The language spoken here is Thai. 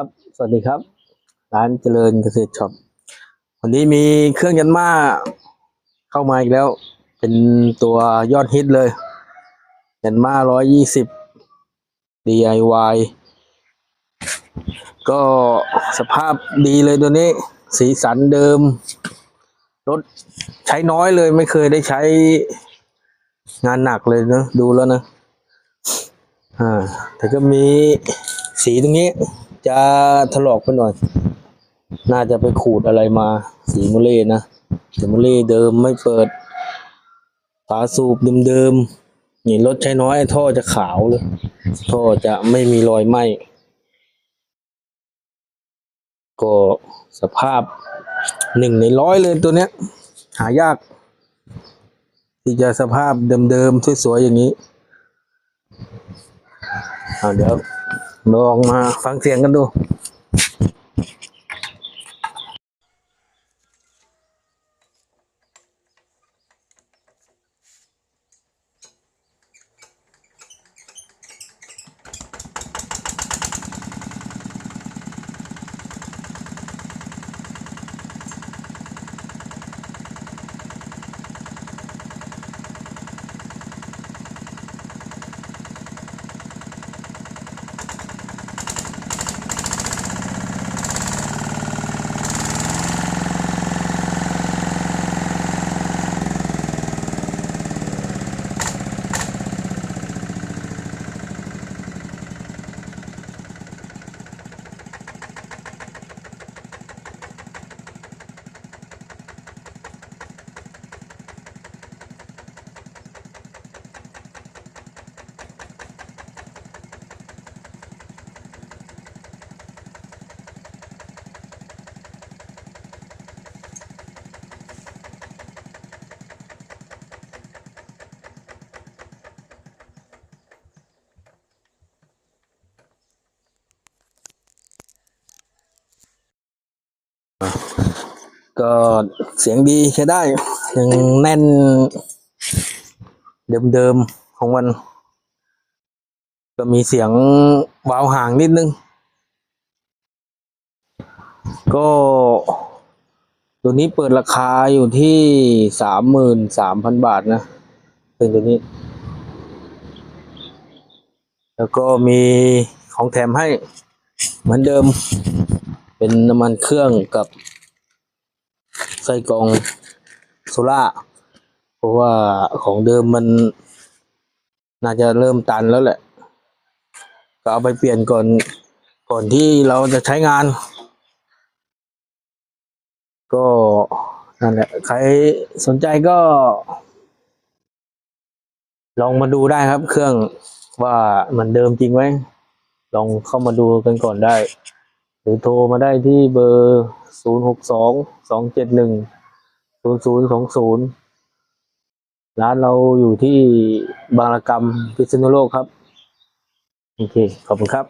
ครับ สวัสดีครับ ร้านเจริญเกษตรช็อป วันนี้มีเครื่องยันมาเข้ามาอีกแล้ว เป็นตัวยอดฮิตเลย ยันมาร้อยยี่สิบ DIY ก็สภาพดีเลยตัวนี้ สีสันเดิม รถใช้น้อยเลยไม่เคยได้ใช้งานหนักเลยนะ ดูแล้วนะ อ่า แต่ก็มีสีตรงนี้ จะถลอกไปหน่อย น่าจะไปขูดอะไรมาสีโมเล่นะสีโมเล่เดิมไม่เปิดฝาสูบเดิมๆนี่รถใช้น้อยท่อจะขาวเลยท่อจะไม่มีรอยไหม้ก็สภาพหนึ่งในร้อยเลยตัวเนี้ย หายาก ที่จะสภาพเดิมๆสวยๆอย่างนี้อ่าเดี๋ยว ลองมาฟังเสียงกันดู ก็เสียงดีใช้ได้ยังแน่น เดิมๆของมัน ก็มีเสียงวาวห่างนิดนึง ก็ตัวนี้เปิดราคาอยู่ที่สามหมื่นสามพันบาทนะเป็นตัวนี้ แล้วก็มีของแถมให้เหมือนเดิม เป็นน้ำมันเครื่องกับ ไส้กรองโซล่าเพราะว่าของเดิมมันน่าจะเริ่มตันแล้วแหละ ก็เอาไปเปลี่ยนก่อนก่อนที่เราจะใช้งาน ก็นั่นแหละ ใครสนใจก็ ลองมาดูได้ครับเครื่องว่าเหมือนเดิมจริงไหมลองเข้ามาดูกันก่อนได้ รือโทรมาได้ที่เบอร์ 0622710020 ร้านเราอยู่ที่บางระกรรมพิษณุโลกครับ โอเค ขอบคุณครับ